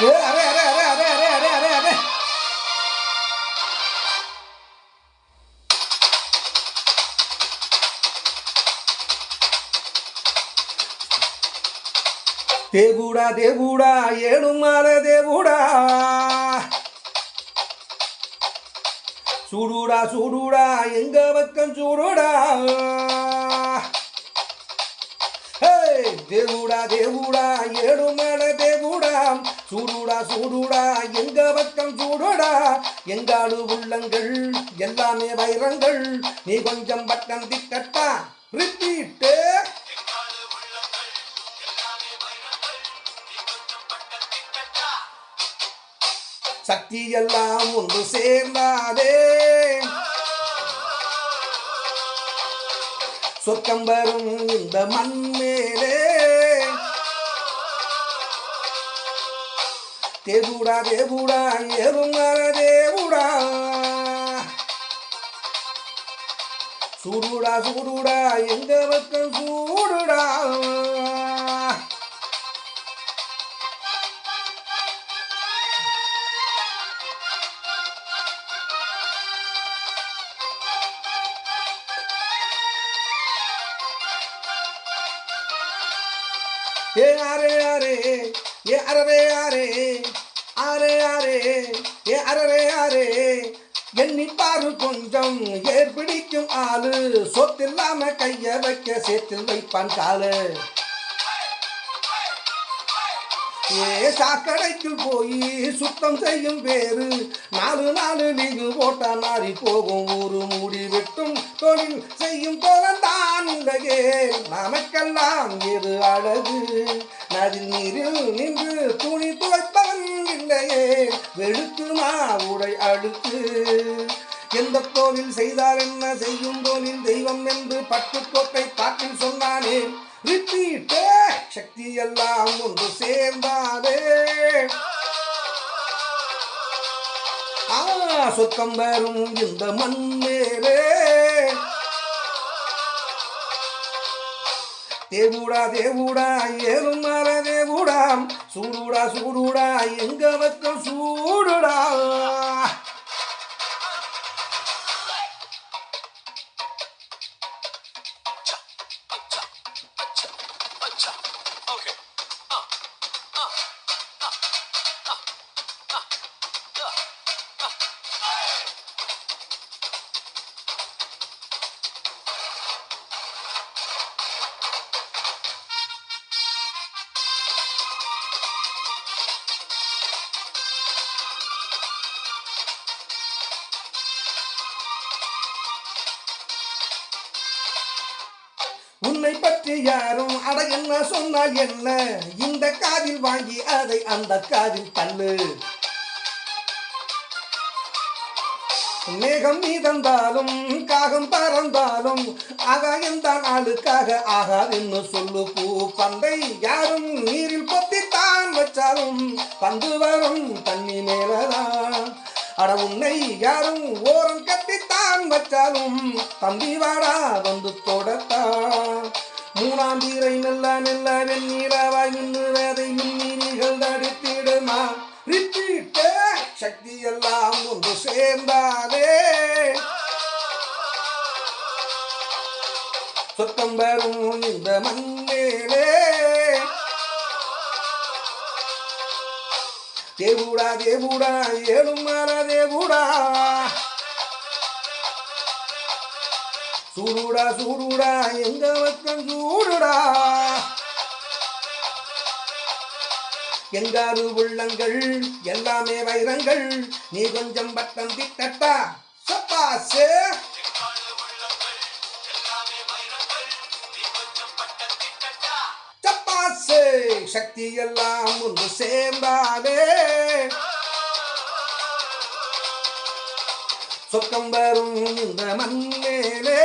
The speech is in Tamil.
ஏ, அரே அரே அரே அரே அரே அரே அரே அரே தேவுடா தேவுடா ஏழுமால தேவுடா சூடுடா சூடுடா எங்க பக்கம் சூடுடா ஹேய், தேவுடா தேவுடா ஏழுமல தேவுடா சூடுடா சூடுடா எங்க பக்கம் சூடுடா? எங்காடு உள்ளங்கள் எல்லாமே வைரங்கள். நீ கொஞ்சம் பட்டம் திட்டட்டா ரிப்பீட்டு. சக்தி எல்லாம் ஒன்று சேர்ந்தாதே. சொர்க்கம் வரும் இந்த மண் மேலே தேவுடா தேவுடா ஏறுமர தேவுடா. சூடுடா சூடுடா எங்க பக்கம் சூடுடா. ஏ அரே அரே ஏ அரரே ஆரே ஆரே ஆரே ஏ அரரே ஆரே எண்ணி பாரு கொஞ்சம் ஏற்பிடிக்கும் ஆளு. சொத்தில்லாம கைய வைக்க சேத்தில் வைப்பான் காலு. ஏ சாக்கடைக்கு போய் சுத்தம் செய்யும் பேரு நாலு நாலு லீகு போட்டா மாறி போகும். ஊரு மூடி வெட்டும் தொழில் செய்யும் போலந்தான் உலகே நமக்கெல்லாம் எது அழகு? அதில் நீரில் நின்று துணி துவைப்பவன் இல்லையே. வெளுக்குமா உடை அடுத்து எந்த கோவில் செய்தால் என்ன செய்யும் கோவில் தெய்வம் என்று பட்டுக்கோட்டை பாட்டில் சொன்னானே. ரிப்பீட்டே சக்தி எல்லாம் ஒன்று சேர்ந்தாதே. ஆ சொர்க்கம் வரும் இந்த மண் மேலே. தேவுடா தேவுடா ஏறும் மர தேவுடா சூடுடா சூடுடா எங்க பக்கம் சூடுடா. உன்னை பற்றி யாரும் அட என்ன சொன்னால் என்ன? இந்த காதில் வாங்கி அதை அந்த காதில் தள்ளு. மேகம் மீதந்தாலும் காகம் பறந்தாலும் ஆகாயம் தான் ஆளுக்காக ஆகாதுன்னு சொல்லு பூ பந்தை. யாரும் நீரில் பொத்தித்தான் வச்சாலும் பந்து வரும் தண்ணி மேலதான். அட உன்னை யாரும் ஓரம் கட்டித்தான் வச்சாலும் தம்பி வாடா வந்து தொடத்தான் மூணாம் தீரை நல்ல நல்ல வெண்ணீரவாய் நின்று வேதை மின்னீரிகள் தடித்திடுமா. ரிப்பீட்டு சக்தி எல்லாம் ஒன்று சேர்ந்தாலே. சொத்தம் வரும் இந்த மண்மேலே தேவுடா தேவுடா ஏழும் மர தேவுடா. சூடுடா சூடுடா எங்க பக்கம் சூடுடா? எங்காறு உள்ளங்கள் எல்லாமே வைரங்கள். நீ கொஞ்சம் பட்டம் திட்டட்டா சப்பாசு சப்பாசு சக்தி எல்லாம் ஒன்று சேர்ந்தாலே சொக்கம் வரும் இந்த மண்ணிலே